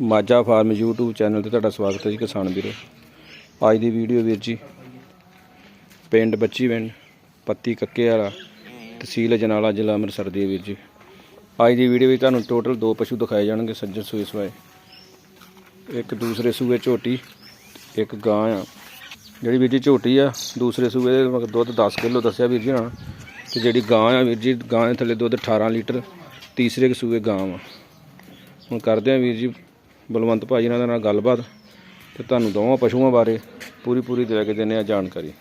Majha farm YouTube channel ਤੇ ਤੁਹਾਡਾ ਸਵਾਗਤ ਹੈ ਜੀ ਕਿਸਾਨ ਵੀਰੋ। ਅੱਜ ਦੀ ਵੀਡੀਓ ਵੀਰ ਜੀ, ਪਿੰਡ ਬੱਚੀ ਪਿੰਡ ਪੱਤੀ ਕੱਕੇ ਵਾਲਾ, ਤਹਿਸੀਲ ਜਨਾਲਾ, ਜ਼ਿਲ੍ਹਾ ਅੰਮ੍ਰਿਤਸਰ ਦੀ ਵੀਰ ਜੀ। ਅੱਜ ਦੀ ਵੀਡੀਓ ਵਿੱਚ ਤੁਹਾਨੂੰ ਟੋਟਲ ਦੋ ਪਸ਼ੂ ਦਿਖਾਏ ਜਾਣਗੇ ਸੱਜਣ ਸੂਏ ਸਵਾਏ। ਇੱਕ ਦੂਸਰੇ ਸੂਏ ਝੋਟੀ, ਇੱਕ ਗਾਂ ਆ। ਜਿਹੜੀ ਵੀਰ ਜੀ ਝੋਟੀ ਆ, ਦੂਸਰੇ ਸੂਏ ਦੇ ਮਗਰ ਦੁੱਧ 10 ਕਿਲੋ ਦੱਸਿਆ ਵੀਰ ਜੀ ਨਾ ਤੇ ਜਿਹੜੀ ਗਾਂ ਆ ਵੀਰ ਜੀ, ਗਾਂ ਦੇ ਥੱਲੇ ਦੁੱਧ 18 ਲੀਟਰ, ਤੀਸਰੇ ਕੁ ਸੂਏ ਗਾਂ ਆ ਹੁਣ ਕਰਦੇ ਆ ਵੀਰ ਜੀ ਬਲਵੰਤ ਭਾਜੀ ਨਾਲ ਨਾਲ ਗੱਲਬਾਤ ਤੇ ਤੁਹਾਨੂੰ ਦੋਵਾਂ ਪਸ਼ੂਆਂ ਬਾਰੇ ਪੂਰੀ ਪੂਰੀ ਦੇ ਕੇ ਦਿੰਦੇ ਆ ਜਾਣਕਾਰੀ।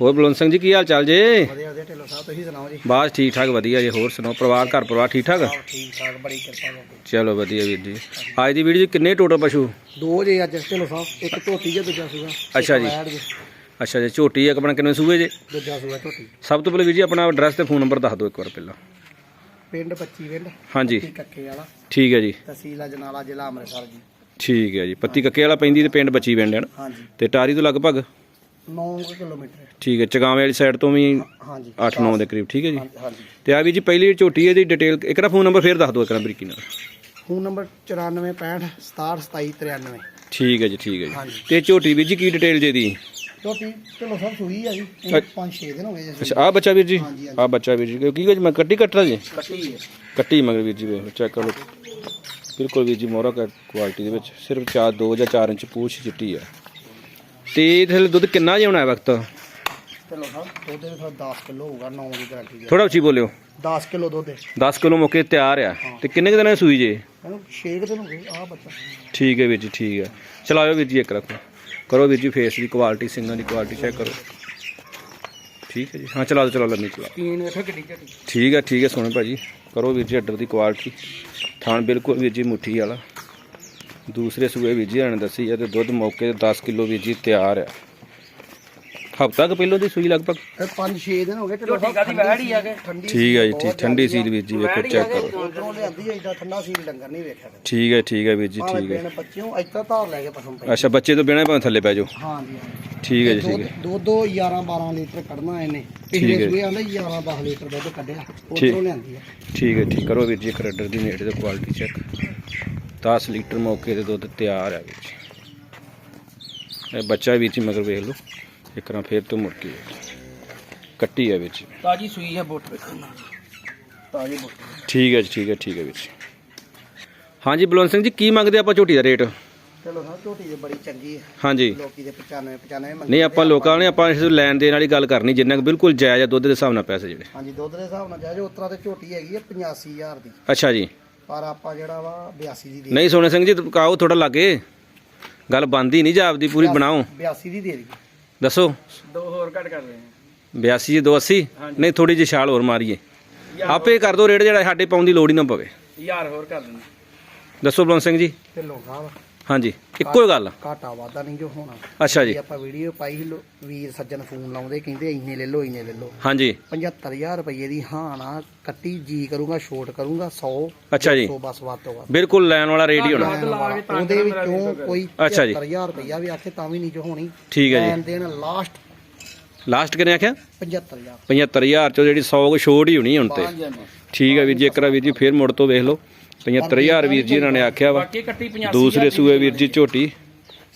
ਹੋਰ ਬਲਵੰਤ ਸਿੰਘ ਜੀ ਕੀ ਹਾਲ ਚਾਲ ਜੇ? ਵਧੀਆ ਵਧੀਆ ਢਿੱਲੋਂ ਸਾਹਿਬ ਤੁਸੀਂ ਸੁਣਾਓ ਜੀ? ਬਾਸ ਠੀਕ ਠਾਕ ਵਧੀਆ ਜੀ ਹੋਰ ਸੁਣਾਓ ਪਰਿਵਾਰ ਘਰ ਪਰਿਵਾਰ ਠੀਕ ਠਾਕ? ਠੀਕ ਠਾਕ ਬੜੀ ਕਿਰਪਾ ਚਲੋ ਵਧੀਆ ਵੀਰ ਜੀ। ਅੱਜ ਦੀ ਵੀਡੀਓ ਕਿੰਨੇ ਟੋਟਲ ਪਸ਼ੂ? ਦੋ ਜੇ ਅੱਜ ਢਿੱਲੋਂ ਸਾਹਿਬ ਇੱਕ ਝੋਟੀ ਜੇ ਦੂਜਾ ਸੀਗਾ ਅੱਛਾ ਜੀ। ਅੱਛਾ ਜੀ ਝੋਟੀ ਇੱਕ ਆਪਣਾ ਕਿੰਨੇ ਸੂਏ ਜੇ? ਦੂਜਾ ਸੀਗਾ ਝੋਟੀ। ਸਭ ਤੋਂ ਪਹਿਲੇ ਵੀਰ ਜੀ ਆਪਣਾ ਐਡਰੈਸ ਤੇ ਫੋਨ ਨੰਬਰ ਦੱਸ ਦਿਓ ਇੱਕ ਵਾਰ ਪਹਿਲਾਂ। ਪਿੰਡ 25 ਵਿੰਡ ਹਾਂਜੀ। ਕੱਕੇ ਵਾਲਾ। ਠੀਕ ਹੈ ਜੀ। ਤਹਿਸੀਲ ਅਜਨਾਲਾ ਜ਼ਿਲ੍ਹਾ ਅੰਮ੍ਰਿਤਸਰ ਜੀ। ਠੀਕ ਹੈ ਜੀ। ਪੱਤੀ ਕੱਕੇ ਵਾਲਾ ਪੈਂਦੀ ਤੇ ਪਿੰਡ ਬੱਚੀ ਪਿੰਡ ਹੈ ਨਾ? ਹਾਂਜੀ। ਤੇ ਟਾਰੀ ਤੋਂ ਲਗਭਗ? 9 ਕਿਲੋਮੀਟਰ। ਠੀਕ ਹੈ ਚਗਾਵੇਂ ਵਾਲੀ ਸਾਈਡ ਤੋਂ ਵੀ ਹਾਂਜੀ। 8-9 ਦੇ ਕਰੀਬ ਠੀਕ ਹੈ ਜੀ। ਹਾਂਜੀ, ਤੇ ਆ ਵੀ ਜੀ ਪਹਿਲੀ ਝੋਟੀ ਹੈ ਦੀ ਡਿਟੇਲ ਇੱਕ ਦਾ ਫੋਨ ਨੰਬਰ ਫੇਰ ਦੱਸ ਦਿਓ ਇੱਕ ਵਾਰ ਬਰੀਕੀ ਨਾਲ। ਫੋਨ ਨੰਬਰ 9465 672793 ਠੀਕ ਹੈ ਜੀ ਠੀਕ ਹੈ ਜੀ। ਤੇ ਝੋਟੀ ਵੀਰ ਜੀ ਕੀ ਡਿਟੇਲ ਜੇ ਦੀ ਝੋਟੀ ਢਿੱਲੋਂ ਸਾਹਿਬ ਸੂਈ ਆ ਜੀ ਅੱਛਾ। 5-6 ਦਿਨ ਹੋ ਗਏ ਜੀ ਅੱਛਾ ਆ ਬੱਚਾ ਵੀਰ ਜੀ? ਹਾਂਜੀ, ਆ ਬੱਚਾ ਵੀਰ ਜੀ ਕੀ ਕੁਝ ਮੈਂ ਕੱਟੀ ਕੱਟਦਾ ਜੀ? ਕੱਟੀ ਹੈ। ਕੱਟੀ ਮਗਰ ਵੀਰ ਜੀ ਵੇਖ ਚੈੱਕ ਕਰ। ਲਓ ਬਿਲਕੁਲ ਵੀਰ ਜੀ ਮੋਹਰਾ ਕੁਆਲਿਟੀ ਦੇ ਵਿੱਚ ਸਿਰਫ 4 2 ਜਾਂ 4 ਇੰਚ ਪੂਛ ਚਿੱਟੀ ਆ ਤੇ ਇਹਦੇ ਥੱਲੇ ਦੁੱਧ ਕਿੰਨਾ ਜਿਹਾ ਹੋਣਾ ਹੈ ਵਕਤ? ਢਿੱਲੋਂ ਸਾਹਿਬ ਦੁੱਧ ਦੇ ਫਿਰ 10 ਕਿਲੋ ਹੋਊਗਾ 9 ਦੀ ਗਾਰੰਟੀ ਦੇ ਥੋੜਾ ਉੱਚੀ ਬੋਲਿਓ। 10 ਕਿਲੋ ਦੁੱਧ ਹੈ। 10 ਕਿਲੋ ਮੌਕੇ ਤਿਆਰ ਆ। ਤੇ ਕਿੰਨੇ ਕੁ ਦਿਨਾਂ ਦੀ ਸੂਈ ਜੇ? ਇਹਨੂੰ 6 ਦਿਨ ਹੋ ਗਏ ਆ ਬੱਚਾ। ਠੀਕ ਹੈ ਵੀਰ ਜੀ ਠੀਕ ਹੈ। ਚਲਾਓ ਵੀਰ ਜੀ ਇੱਕ ਰੱਖੋ। ਕਰੋ ਵੀਰ ਜੀ ਫੇਸ ਦੀ ਕੁਆਲਿਟੀ ਸਿੰਗਾਂ ਦੀ ਕੁਆਲਿਟੀ ਚੈੱਕ ਕਰੋ। ਠੀਕ ਹੈ ਜੀ? ਹਾਂ ਚਲਾ ਦਿਓ ਚਲਾ ਲੰਮੀ ਚਲਾ ਪੀਣ ਵੇਖੋ ਕਿੱਡੀ ਝੱਟੀ ਠੀਕ ਹੈ ਠੀਕ ਹੈ ਸੋਹਣੇ ਭਾਜੀ। ਕਰੋ ਵੀਰ ਜੀ ਅੱਡਰ ਦੀ ਕੁਆਲਿਟੀ ਥਾਣ ਬਿਲਕੁਲ ਵੀਰ ਜੀ ਮੁੱਠੀ ਵਾਲਾ। ਦੂਸਰੇ ਸੂਏ ਵੀਰ ਜੀ ਨੇ ਦੱਸੀ ਹੈ ਤੇ ਦੁੱਧ ਮੌਕੇ ਤੇ 10 ਕਿਲੋ ਵੀਰ ਜੀ ਤਿਆਰ ਆ ਹਫਤਾ ਕੁ ਪਹਿਲੋਂ ਦੀ ਸੂਈ ਲਗਭਗ। ਇਹ 5-6 ਦਿਨ ਹੋ ਗਏ ਚਲੋ ਕਾਦੀ ਵਹਿੜੀ ਆ ਕੇ। ਠੰਡੀ ਠੀਕ ਹੈ ਜੀ ਠੀਕ ਠੰਡੀ ਸੀਲ ਵੀਰ ਜੀ ਵੇਖੋ ਚੈੱਕ ਕਰੋ। ਉਧਰੋਂ ਲਿਆਂਦੀ ਐਡਾ ਠੰਡਾ ਸੀ ਡੰਗਰ ਨਹੀਂ ਵੇਖਿਆ ਕਦੇ। ਠੀਕ ਹੈ ਠੀਕ ਹੈ ਵੀਰ ਜੀ ਭਾਵੇਂ ਠੀਕ ਹੈ ਬਿਨ ਬੱਚਿਓ ਇੱਥੇ ਧਾਰ ਲੈ ਕੇ ਪਸੰਦ ਪਈ ਅੱਛਾ ਬੱਚੇ ਤੋਂ ਬਿਨਾਂ ਭਾਵੇਂ ਥੱਲੇ ਪੈ ਜਾਓ। ਹਾਂ ਜੀ ਹਾਂ। ਠੀਕ ਹੈ ਜੀ ਠੀਕ ਹੈ ਦੁੱਧ ਦੋ 11 12 ਲੀਟਰ ਕੱਢਣਾ ਇਹਨੇ। ਠੀਕ ਹੈ। ਪਿਛਲੇ ਸੂਏ ਆਂਦਾ 11 10 ਲੀਟਰ ਦੁੱਧ ਕੱਢਿਆ ਉਧਰੋਂ ਲਿਆਂਦੀ ਆ। ਠੀਕ ਹੈ ਠੀਕ ਕਰੋ ਵੀਰ ਜੀ ਕਰੈਡਰ ਦੀ ਨੇੜੇ ਤੇ ਕੁਆਲਿਟੀ ਚੈੱਕ 10 ਲੀਟਰ ਮੌਕੇ ਤੇ ਦੁੱਧ ਤਿਆਰ ਹੈ ਵੀਰ ਜੀ। ਇਹ ਬੱਚਾ ਵੀਰ ਜੀ ਮਗਰ ਵੇਖ ਲਓ। ਇੱਕ ਵਾਰ ਫੇਰ ਤੋਂ ਮੁੜ ਕੇ ਕੱਟੀ ਹੈ ਜੀ ਤਾਜੀ ਸੂਈ ਹੈ ਬੋਟ। ਵੇਖਣਾ ਤਾਜੀ ਬੋਟ। ਠੀਕ ਹੈ ਜੀ ਠੀਕ ਹੈ ਠੀਕ ਹੈ ਜੀ ਹਾਂਜੀ ਬਲਵੰਤ ਸਿੰਘ ਜੀ ਕੀ ਮੰਗਦੇ ਆਪਾਂ ਝੋਟੀ ਦਾ ਰੇਟ? ਚਲੋ ਨਾ ਝੋਟੀ ਤੇ ਬੜੀ ਚੰਗੀ ਹੈ। ਹਾਂਜੀ। ਲੋਕੀ ਦੇ 95 95 ਮੰਗਦੇ ਨਹੀਂ ਆਪਾਂ ਲੋਕਾਂ ਨੇ ਆਪਾਂ ਇਸ ਲੈਣ ਦੇਣ ਵਾਲੀ ਗੱਲ ਕਰਨੀ ਜਿੰਨਾ ਕੁ ਬਿਲਕੁਲ ਜਾਇਜ਼ ਆ ਦੁੱਧ ਦੇ ਹਿਸਾਬ ਨਾਲ ਪੈਸੇ ਜਿਹੜੇ। ਹਾਂਜੀ ਦੁੱਧ ਦੇ ਹਿਸਾਬ ਨਾਲ ਜਾਇਓ ਉਤਰਾ ਤੇ ਝੋਟੀ ਹੈਗੀ ਹੈ 85000 ਦੀ। ਅੱਛਾ ਜੀ। ਪਰ ਆਪਾਂ ਜਿਹੜਾ ਵਾ 82 ਦੀ ਦੇ ਨਹੀਂ ਸੋਨੇ ਸਿੰਘ ਜੀ ਕਾਓ ਥੋੜਾ ਲਾਗੇ? ਗੱਲ ਬੰਦੀ ਨਹੀਂ ਜਾਪਦੀ ਪੂਰੀ ਬਣਾਓ। 82 ਦੀ ਦੇ ਦੀ ਦੱਸੋ? ਦੋ ਹੋਰ ਘੱਟ ਕਰ ਰਹੇ ਹਾਂ। 82 ਜੀ 280 ਨਹੀਂ ਥੋੜੀ ਜਿਹੀ ਛਾਲ ਹੋਰ ਮਾਰੀਏ। ਆਪੇ ਕਰ ਦੋ ਰੇਟ ਜਿਹੜਾ ਸਾਡੇ ਪਾਉਣ ਦੀ ਲੋੜ ਹੀ ਨਾ ਪਵੇ। ਯਾਰ ਹੋਰ ਕਰ ਦਿੰਦੇ। ਦੱਸੋ ਬਲਵੰਤ ਸਿੰਘ ਜੀ। ਤੇ ਲੋਕਾਂ ਹਾਂਜੀ ਇੱਕੋ ਹੀ ਗੱਲ ਘਾਟਾ ਵਾਦਾ ਨਹੀਂ ਜੋ ਹੋਣਾ। ਅੱਛਾ ਜੀ। ਜੇ ਆਪਾਂ ਵੀਡੀਓ ਪਾਈ ਸੀ ਲੋ- ਵੀਰ ਸੱਜਣ ਫੋਨ ਲਾਉਂਦੇ ਕਹਿੰਦੇ ਇੰਨੇ ਲੈ ਲਓ ਇੰਨੇ ਲੈ ਲਓ। ਹਾਂਜੀ। 75000 ਰੁਪਏ ਦੀ ਹਾਂ ਨਾ ਕੱਟੀ ਜੀ ਕਰੂੰਗਾ ਛੋਟ ਕਰੂੰਗਾ 100 ਅੱਛਾ ਜੀ। 100 ਬਸ ਵੱਧ ਤੋਂ ਵੱਧ। ਬਿਲਕੁਲ ਲੈਣ ਵਾਲਾ ਹੀ ਹੋਣਾ। ਉਹਦੇ ਵਿੱਚੋਂ ਕੋਈ ਅੱਛਾ ਜੀ। 75000 ਰੁਪਇਆ ਵੀ ਆਖੇ ਤਾਂ ਵੀ ਨਹੀਂ ਜੋ ਹੋਣੀ। ਠੀਕ ਹੈ ਲੈਣ ਦੇਣ ਲਾਸਟ ਜੀ ਲਾਸਟ ਕਿੰਨੇ ਆਖਿਆ 75000 75000 ਚੋਂ ਜਿਹੜੀ 100 ਕੁ ਛੋੜ ਹੀ ਹੋਣੀ ਹੁਣ ਤੇ। ਠੀਕ ਹੈ ਵੀਰ ਜੀ ਇੱਕ ਵਾਰ ਵੀਰ ਜੀ ਫੇਰ ਮੁੜ ਤੋਂ ਵੇਖ ਲਓ। 75000 ਵੀਰ ਜੀ ਇਹਨਾਂ ਨੇ ਆਖਿਆ ਵਾ ਦੂਸਰੇ ਸੂਏ ਵੀਰ ਜੀ ਝੋਟੀ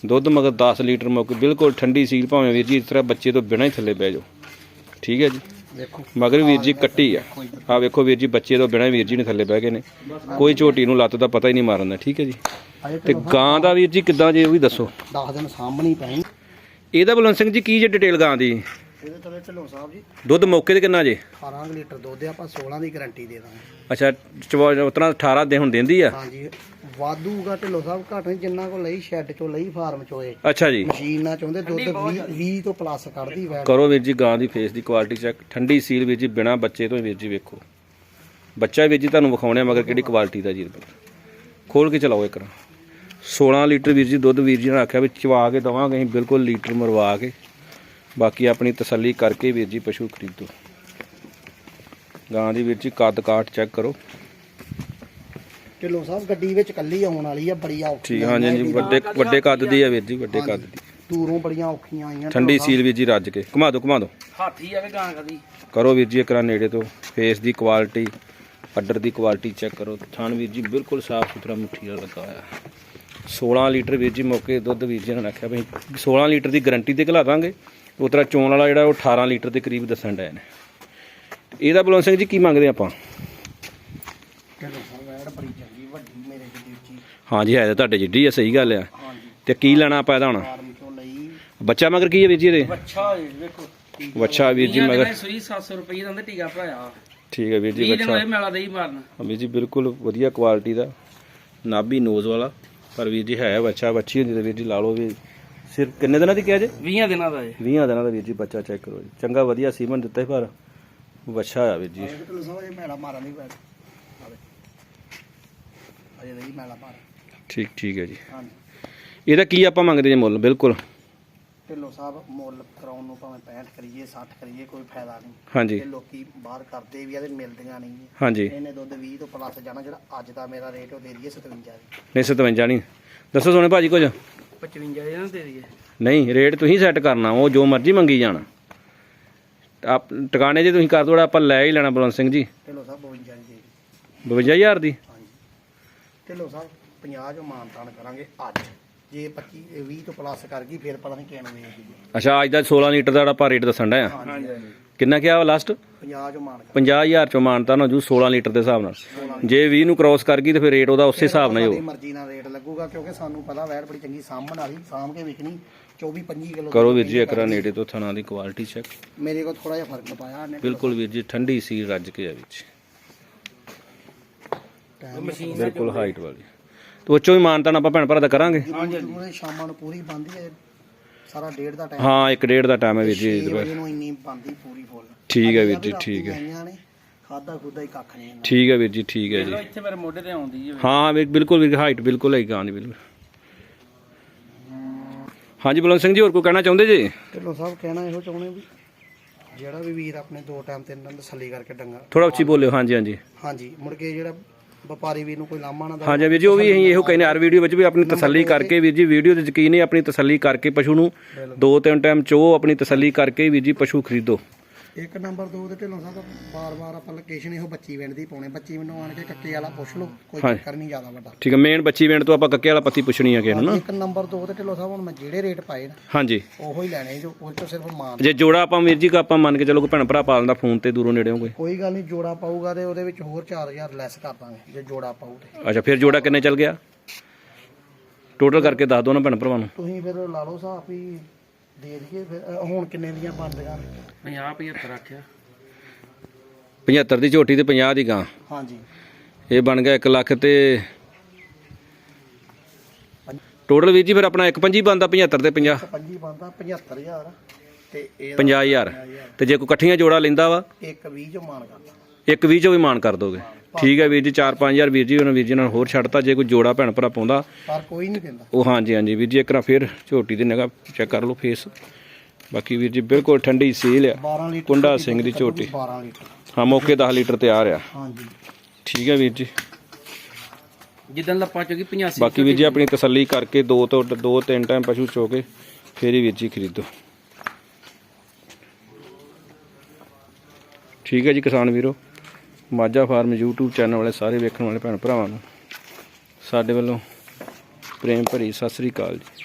ਦੁੱਧ ਮਗਰ 10 ਲੀਟਰ ਮੁੱਕ ਬਿਲਕੁਲ ਠੰਡੀ ਸੀਲ ਭਾਵੇਂ ਵੀਰ ਜੀ ਇਸ ਤਰ੍ਹਾਂ ਬੱਚੇ ਤੋਂ ਬਿਨਾਂ ਹੀ ਥੱਲੇ ਬਹਿ ਜਾਓ। ਠੀਕ ਹੈ ਜੀ? ਵੇਖੋ ਮਗਰ ਵੀਰ ਜੀ ਕੱਟੀ ਆ। ਆ ਵੇਖੋ ਵੀਰ ਜੀ ਬੱਚੇ ਤੋਂ ਬਿਨਾਂ ਵੀਰ ਜੀ ਨੇ ਥੱਲੇ ਬਹਿ ਗਏ ਨੇ। ਕੋਈ ਝੋਟੀ ਨੂੰ ਲੱਤ ਦਾ ਪਤਾ ਹੀ ਨਹੀਂ ਮਾਰਨ ਦਾ ਠੀਕ ਹੈ ਜੀ? ਤੇ ਗਾਂ ਦਾ ਵੀਰ ਜੀ ਕਿੱਦਾਂ ਜੇ ਉਹ ਵੀ ਦੱਸੋ। 10 ਦਿਨ ਸਾਂਭਣੀ ਪੈਣੀ। ਇਹਦਾ ਬਲਵੰਤ ਸਿੰਘ ਜੀ ਕੀ ਜੇ ਡਿਟੇਲ ਗਾਂ ਦੀ? ਇਹਦੇ ਥੱਲੇ ਢਿੱਲੋਂ ਸਾਹਿਬ ਜੀ। ਦੁੱਧ ਮੌਕੇ ਤੇ ਕਿੰਨਾ ਜੇ? 18 ਕੁ ਲੀਟਰ ਦੁੱਧ ਆ, ਆਪਾਂ 16 ਦੀ ਗਾਰੰਟੀ ਦੇ ਦਾਂਗੇ। ਅੱਛਾ ਚਵਾ- ਉਤਨਾ 18 ਦੇ ਹੁਣ ਦਿੰਦੀ ਆ? ਹਾਂਜੀ। ਵਾਧੂਗਾ ਢਿੱਲੋਂ ਸਾਹਿਬ ਘੱਟ ਨਹੀਂ ਜਿੰਨਾ ਕੋ ਲਈ ਸ਼ੈੱਡ ਚੋਂ ਲਈ ਫਾਰਮ ਚੋਂ ਇਹ। ਅੱਛਾ ਜੀ। ਮਸ਼ੀਨ ਨਾਲ ਚਾਹੁੰਦੇ ਦੁੱਧ 20 20 ਤੋਂ ਪਲੱਸ ਕੱਢਦੀ ਵੈਟ ਕਰੋ ਵੀਰ ਜੀ ਗਾਂ ਦੀ ਫੇਸ ਦੀ ਕੁਆਲਿਟੀ ਚੈੱਕ ਠੰਡੀ ਸੀਲ ਵੀਰ ਜੀ ਬਿਨਾ ਬੱਚੇ ਤੋਂ ਹੀ ਵੀਰ ਜੀ ਵੇਖੋ। ਬੱਚਾ ਵੀਰ ਜੀ ਤੁਹਾਨੂੰ ਵਿਖਾਉਣੇ ਆ ਮਗਰ ਕਿਹੜੀ ਕੁਆਲਿਟੀ ਦਾ ਜੀ। ਖੋਲ ਕੇ ਚਲਾਓ ਇੱਕ ਵਾਰ। 16 ਲੀਟਰ ਵੀਰ ਜੀ ਦੁੱਧ ਵੀਰ ਜੀ ਨੇ ਆਖਿਆ ਵੀ ਚਵਾ ਕੇ ਦਵਾਂਗੇ ਅਸੀਂ ਬਿਲਕੁਲ ਲੀਟਰ ਮਰਵਾ ਕੇ। ਬਾਕੀ ਆਪਣੀ ਤਸੱਲੀ ਕਰਕੇ ਵੀਰ ਜੀ ਪਸ਼ੂ ਖਰੀਦੋ। ਗਾਂ ਦੀ ਵੀਰ ਜੀ ਕੱਦ ਕਾਠ ਚੈੱਕ ਕਰੋ। ਢਿੱਲੋਂ ਸਾਹਿਬ ਗੱਡੀ ਵਿੱਚ ਕੱਲੀ ਆਉਣ ਵਾਲੀ ਆ ਬੜੀ ਔਖੀ ਠੀਕ ਹਾਂਜੀ ਹਾਂਜੀ ਵੱਡੇ ਵੱਡੇ ਕੱਦ ਦੀ ਆ ਵੀਰ ਜੀ ਵੱਡੇ ਕੱਦ ਦੀ। ਦੂਰੋਂ ਬੜੀਆਂ ਔਖੀਆਂ ਆਈਆਂ ਠੰਡੀ ਸੀਲ ਵੀਰ ਜੀ ਰੱਜ ਕੇ। ਘੁਮਾ ਦਿਓ ਘੁਮਾ ਦਿਓ। ਹਾਥੀ ਆਵੇ ਗਾਂ ਕਦੀ ਕਰੋ ਵੀਰ ਜੀ ਇੱਕ ਵਾਰ ਨੇੜੇ ਤੋਂ। ਫੇਸ ਦੀ ਕੁਆਲਿਟੀ ਅੱਡਰ ਦੀ ਕੁਆਲਿਟੀ ਚੈੱਕ ਕਰੋ। ਥਣ ਵੀਰ ਜੀ ਬਿਲਕੁਲ ਸਾਫ਼ ਸੁਥਰਾ ਮੁੱਠੀ ਵਾਲਾ ਲੱਗਾ ਹੋਇਆ। 16 ਲੀਟਰ ਵੀਰ ਜੀ ਮੌਕੇ ਦੁੱਧ ਵੀਰ ਜੀ ਨੇ ਆਖਿਆ ਵੀ 16 ਲੀਟਰ ਦੀ ਗਾਰੰਟੀ ਤੇ ਘਲਾ ਦਾਂਗੇ। ਉਤਰਾ ਚੋਣ ਵਾਲਾ ਜਿਹੜਾ ਉਹ 18 ਲੀਟਰ ਦੇ ਕਰੀਬ ਦੱਸਣ ਡਏ ਨੇ। ਇਹਦਾ ਬਲਵੰਤ ਸਿੰਘ ਜੀ ਕੀ ਮੰਗਦੇ ਆਪਾਂ? ਹੈ ਤਾਂ ਤੁਹਾਡੇ ਜਿੱਡੀ ਆ ਸਹੀ ਗੱਲ ਆ। ਹਾਂਜੀ ਤੇ ਕੀ ਲੈਣਾ ਆਪਾਂ ਇਹਦਾ ਹੁਣ? ਬੱਚਾ ਮਗਰ ਕੀ ਹੈ ਵੀਰ ਜੀ ਇਹਦੇ? ਬੱਚਾ ਇਹ ਵੇਖੋ। ਬੱਚਾ ਵੀਰ ਜੀ ਮਗਰ। ਸੂਈ 700 ਰੁਪਏ ਦਾ ਉਹਦਾ ਟੀਕਾ ਭਰਾਇਆ। ਠੀਕ ਹੈ ਵੀਰ ਜੀ 20 ਦਿਨ ਬੱਚਾ। ਮੇਲਾ ਦੇ ਹੀ ਮਾਰਨ ਵੀਰ ਜੀ ਬਿਲਕੁਲ ਵਧੀਆ ਕੁਆਲਿਟੀ ਦਾ। ਨਾਭੀ ਨੋਜ਼ ਵਾਲਾ। ਪਰ ਵੀਰ ਜੀ ਹੈ ਬੱਚਾ ਬੱਚੀ ਹੁੰਦੀ ਤੇ ਵੀਰ ਜੀ ਲਾ ਲਓ ਵੀ ਸਿਰ ਕਿੰਨੇ ਦਿਨਾਂ ਦੀ ਕਿਹਾ ਜੇ? 20 ਦਿਨਾਂ ਦਾ ਇਹ 20 ਦਿਨਾਂ ਦਾ ਵੀਰ ਜੀ ਬੱਚਾ ਚੈੱਕ ਕਰੋ ਜੀ। ਚੰਗਾ ਵਧੀਆ ਸੀਮਨ ਦਿੱਤਾ ਪਰ ਬੱਚਾ ਆ ਵੀਰ ਜੀ। ਢਿੱਲੋਂ ਸਾਹਿਬ ਇਹ ਮੈਲਾ ਮਾਰਨ ਨਹੀਂ ਪੈਣਾ ਅਜੇ ਨਹੀਂ ਮੈਲਾ ਮਾਰ ਠੀਕ ਠੀਕ ਹੈ ਜੀ। ਹਾਂਜੀ। ਇਹਦਾ ਕੀ ਆਪਾਂ ਮੰਗਦੇ ਜੇ ਮੁੱਲ? ਬਿਲਕੁਲ। ਢਿੱਲੋਂ ਸਾਹਿਬ ਮੁੱਲ ਕਰਾਉਣ ਨੂੰ ਭਾਵੇਂ 65 ਕਰੀਏ 60 ਕਰੀਏ ਕੋਈ ਫਾਇਦਾ ਨਹੀਂ। ਹਾਂਜੀ। ਇਹ ਲੋਕੀ ਬਾਹਰ ਕਰਦੇ ਵੀ ਆ ਤੇ ਮਿਲਦੀਆਂ ਨਹੀਂ। ਹੈ। ਹਾਂਜੀ। ਇਹਨੇ ਦੁੱਧ 20 ਤੋਂ ਪਲੱਸ ਜਾਣਾ ਜਿਹੜਾ ਅੱਜ ਦਾ ਮੇਰਾ ਰੇਟ ਉਹ ਦੇ ਦਈਏ 57 ਦੀ। ਨਹੀਂ 57 ਨਹੀਂ। ਦੱਸੋ ਸੋਨੇ ਭਾਜੀ ਕੁਝ। 55 ਦੇ ਨਾ ਦੇ ਦਈਏ। ਨਹੀਂ ਰੇਟ ਤੁਸੀਂ ਸੈੱਟ ਕਰਨਾ ਉਹ ਜੋ ਮਰਜ਼ੀ ਮੰਗੀ ਜਾਣਾ। ਆਪ ਟਿਕਾਣੇ ਜੇ ਤੁਸੀਂ ਕਰ ਦੋੜਾ ਆਪਾਂ ਲੈ ਹੀ ਲੈਣਾ ਬਲਵੰਤ ਸਿੰਘ ਜੀ। ਢਿੱਲੋਂ ਸਾਹਿਬ 52 ਦੀ ਦੇ। ਦਿਓ। 52000 ਦੀ? ਹਾਂਜੀ। ਢਿੱਲੋਂ ਸਾਹਿਬ 50 ਜੋ ਮਾਨਤਾਨ ਕਰਾਂਗੇ ਅੱਜ। ਜੇ 25 ਇਹ 20 ਤੋਂ ਪਲੱਸ ਕਰ ਗਈ ਫਿਰ ਪਤਾ ਨਹੀਂ ਕਿਹਨੂੰ ਵੇਚਦੀ ਅੱਛਾ ਅੱਜ ਦਾ 16 ਲੀਟਰ ਦਾ ਜਿਹੜਾ ਆਪਾਂ ਰੇਟ ਦੱਸਣ ਡਿਆ ਹਾਂਜੀ। ਕਿੰਨਾ ਕਿਹਾ ਲਾਸਟ 50 ਜੋ ਮਾਨ ਕਰ। 50000 ਚੋਂ ਮਾਨਤਾ ਨਾ ਜੂ 16 ਲੀਟਰ ਦੇ ਹਿਸਾਬ ਨਾਲ। ਜੇ 20 ਨੂੰ ਕ੍ਰਾਸ ਕਰ ਗਈ ਤੇ ਫਿਰ ਰੇਟ ਉਹਦਾ ਉਸੇ ਹਿਸਾਬ ਨਾਲ ਹੀ ਸਾਡੀ ਹੋ ਮਰਜ਼ੀ ਨਾਲ ਰੇਟ ਲੱਗੂਗਾ ਕਿਉਂਕਿ ਸਾਨੂੰ ਪਤਾ ਵੈਟ ਬੜੀ ਚੰਗੀ ਸਾਂਭਣ ਵਾਲੀ ਸਾਂਭ ਕੇ ਵਿਕਣੀ 24 25 ਕਿਲੋ ਕਰੋ ਵੀਰ ਜੀ ਇੱਕ ਰਾ ਨੇੜੇ ਤੋਂ ਥਣਾ ਦੀ ਕੁਆਲਿਟੀ ਚੈੱਕ ਮੇਰੇ ਕੋਲ ਥੋੜਾ ਜਿਹਾ ਫ਼ਰਕ ਪਾਇਆ ਨੇ ਬਿਲਕੁਲ ਵੀਰ ਜੀ ਠੰਡੀ ਸੀ ਰੱਜ ਕੇ ਆ ਵਿੱਚ। ਮਸ਼ੀਨ ਬਿਲਕੁਲ ਹਾਈਟ ਵਾਲੀ। ਤੇ ਉਹ ਚੋਂ ਹੀ ਮਾਨਤਾ ਆਪਾਂ ਭੈਣ ਭਰਾ ਦਾ ਕਰਾਂਗੇ। ਸ਼ਾਮਾਂ ਨੂੰ ਪੂਰੀ ਬੰਦੀ ਹੈ। ਸਾਰਾ ਡੇਢ ਦਾ ਟਾਈਮ ਹਾਂ ਇੱਕ ਡੇਢ ਦਾ ਟਾਈਮ ਹੈ ਵੀਰ ਜੀ ਨੂੰ ਇੰਨੀ ਬੰਦੀ ਪੂਰੀ ਫੁੱਲ ਠੀਕ ਹੈ ਵੀਰ ਜੀ ਠੀਕ ਹੈ। ਖਾਦਾ ਖੁਦਾ ਹੀ ਕੱਖ ਨਹੀਂ ਠੀਕ ਹੈ ਵੀਰ ਜੀ ਠੀਕ ਹੈ ਜੀ। ਚਲੋ ਇੱਥੇ ਮੇਰੇ ਮੋਢੇ ਤੇ ਆਉਂਦੀ ਹੈ ਹਾਂ ਵੀਰ ਬਿਲਕੁਲ ਵੀਰ ਹਾਈਟ ਬਿਲਕੁਲ ਹੈ ਗਾਂ ਦੀ ਬਿਲਕੁਲ ਹਾਂਜੀ ਬਲਵੰਤ ਸਿੰਘ ਜੀ ਹੋਰ ਕੋਈ ਕਹਿਣਾ ਚਾਹੁੰਦੇ ਜੀ? ਢਿੱਲੋਂ ਸਾਹਿਬ ਕਹਿਣਾ ਇਹੋ ਚਾਹੁੰਦੇ ਵੀ ਜਿਹੜਾ ਵੀ ਵੀਰ ਆਪਣੇ ਦੋ ਟਾਈਮ ਤਿੰਨ ਟਾਈਮ ਤਸੱਲੀ ਕਰਕੇ ਡੰਗਾ ਥੋੜਾ ਉੱਚੀ ਬੋਲਿਓ ਹਾਂਜੀ ਹਾਂਜੀ। ਹਾਂਜੀ ਮੁੜ ਕੇ ਜਿਹੜਾ ਵਪਾਰੀ ਵੀਰ ਨੂੰ ਕੋਈ ਲਾਮਾ ਨਾ ਹਾਂਜੀ ਵੀਰ ਜੀ ਉਹ ਵੀ ਅਸੀਂ ਇਹੋ ਕਹਿੰਦੇ ਹਰ ਵੀਡੀਓ ਵਿੱਚ ਵੀ ਆਪਣੀ ਤਸੱਲੀ ਕਰਕੇ ਵੀਰ ਜੀ ਵੀਡੀਓ ਤੇ ਯਕੀਨ ਹੈ ਆਪਣੀ ਤਸੱਲੀ ਕਰਕੇ ਪਸ਼ੂ ਨੂੰ। ਦੋ ਤਿੰਨ ਟਾਈਮ ਚੋ ਆਪਣੀ ਤਸੱਲੀ ਕਰਕੇ ਵੀਰ ਜੀ ਪਸ਼ੂ ਖਰੀਦੋ। ਇੱਕ ਨੰਬਰ ਦੋ ਤੇ ਢਿੱਲੋਂ ਸਾਹਿਬ ਬਾਰ-ਬਾਰ ਆਪਾਂ ਲੋਕੇਸ਼ਨ ਇਹੋ ਬੱਚੀ ਵਿੰਡ ਦੀ ਪਾਉਣੇ। ਬੱਚੀ ਮੈਨੂੰ ਆਣ ਕੇ ਕੱਕੇ ਵਾਲਾ ਪੁੱਛ ਲਓ ਕੋਈ ਹਾਂਜੀ। ਚੱਕਰ ਨਹੀਂ ਜ਼ਿਆਦਾ ਵੱਡਾ। ਠੀਕ ਹੈ ਮੇਨ ਬੱਚੀ ਵੇਣ ਤੋਂ ਆਪਾਂ ਕੱਕੇ ਵਾਲਾ ਪੱਤੀ ਪੁੱਛਣੀ ਆ ਕਿਸੇ ਨੂੰ ਨਾ। ਇੱਕ ਨੰਬਰ ਦੋ ਤੇ ਢਿੱਲੋਂ ਸਾਹਿਬ ਹੁਣ ਮੈਂ ਜਿਹੜੇ ਰੇਟ ਪਾਏ ਨਾ ਹਾਂਜੀ। ਉਹੋ ਹੀ ਲੈਣੇ ਜੋ ਉਹ ਤੋਂ ਸਿਰਫ ਮਾਨ ਜੇ ਜੋੜਾ ਆਪਾਂ ਵੀਰ ਜੀ ਕੋ ਆਪਾਂ ਮੰਨ ਕੇ ਚੱਲੋ ਕੋਈ ਭੈਣ ਭਰਾ ਪਾ ਲੈਂਦਾ ਫੋਨ ਤੇ ਦੂਰੋਂ ਨੇੜਿਓਂ ਕੋਈ। ਕੋਈ ਗੱਲ ਨਹੀਂ ਜੋੜਾ ਪਾਊਗਾ ਤੇ ਉਹਦੇ ਵਿੱਚ ਹੋਰ 4000 ਲੈਸ ਕਰ ਦਾਂਗੇ ਜੇ ਜੋੜਾ ਪਾਊ ਤੇ। ਅੱਛਾ ਫਿਰ ਜੋੜਾ ਕਿੰਨੇ ਚੱਲ ਗਿਆ? ਟੋਟਲ ਕਰਕੇ ਦੱਸ ਦਿਓ ਨਾ ਭੈਣ ਭਰਾਵਾਂ ਨੂੰ। ਤੁਸੀਂ ਫਿਰ ਲਾ ਲਓ ਹਿਸਾਬ ਵੀ ਦੇ ਦਈਏ ਫਿਰ ਅ, ਹੁਣ ਕਿੰਨੇ ਦੀਆਂ ਬਣਦੀਆਂ ਨੇ? 50 75 ਰੱਖਿਆ 75 ਦੀ ਝੋਟੀ ਤੇ 50 ਦੀ ਗਾਂ। ਹਾਂਜੀ। ਇਹ ਬਣ ਗਿਆ 1 ਲੱਖ ਤੇ ਟੋਟਲ ਵੀਰ ਜੀ ਫਿਰ ਆਪਣਾ 1.25 ਬਣਦਾ 75 ਤੇ 50 ਪੰਜੀ ਬਣਦਾ 75000 ਤੇ ਇਹ 50000 ਤੇ ਜੇ ਕੋਈ ਇਕੱਠੀਆਂ ਜੋੜਾ ਲੈਂਦਾ ਵਾ? ਇੱਕ 20 ਜੋ ਮਾਨ ਕਰਦਾ। ਇੱਕ 20 ਚੋਂ ਵੀ ਮਾਨ ਕਰ ਦੋਗੇ। ਠੀਕ ਹੈ ਵੀਰ ਜੀ 4-5000 ਵੀਰ ਜੀ ਉਹਨਾਂ ਵੀਰ ਜੀ ਨਾਲ ਹੋਰ ਛੱਡਤਾ ਜੇ ਕੋਈ ਜੋੜਾ ਭੈਣ ਭਰਾ ਪਾਉਂਦਾ। ਪਰ ਕੋਈ ਨਹੀਂ ਦਿੰਦਾ ਉਹ ਹਾਂਜੀ ਹਾਂਜੀ ਵੀਰ ਜੀ ਇੱਕ ਵਾਰ ਫਿਰ ਝੋਟੀ ਦੀ ਨਿਗਾਹ ਚੈੱਕ ਕਰ ਲਓ ਫੇਸ। ਬਾਕੀ ਵੀਰ ਜੀ ਬਿਲਕੁਲ ਠੰਡੀ ਸੀਲ ਆ 12 ਲੀਟਰ ਕੁੰਡਾ ਸਿੰਘ ਦੀ ਝੋਟੀ। 12 ਲੀਟਰ। ਹਾਂ ਮੌਕੇ 10 ਲੀਟਰ ਤਿਆਰ ਆ। ਹਾਂਜੀ। ਠੀਕ ਹੈ ਵੀਰ ਜੀ। ਜਿੱਦਣ ਲੱਪਾ ਚੋਗੀ 85 ਬਾਕੀ ਵੀਰ ਜੀ ਆਪਣੀ ਤਸੱਲੀ ਕਰਕੇ ਦੋ ਤੋਂ ਦੋ ਤਿੰਨ ਟਾਈਮ ਪਸ਼ੂ ਚੋ ਕੇ ਫੇਰ ਹੀ ਵੀਰ ਜੀ ਖਰੀਦੋ। ਠੀਕ ਹੈ ਜੀ ਕਿਸਾਨ ਵੀਰੋ। ਮਾਝਾ ਫਾਰਮ YouTube ਚੈਨਲ ਵਾਲੇ ਸਾਰੇ ਵੇਖਣ ਵਾਲੇ ਭੈਣ ਭਰਾਵਾਂ ਨੂੰ, ਸਾਡੇ ਵੱਲੋਂ ਪ੍ਰੇਮ ਭਰੀ ਸਤਿ ਸ੍ਰੀ ਅਕਾਲ ਜੀ।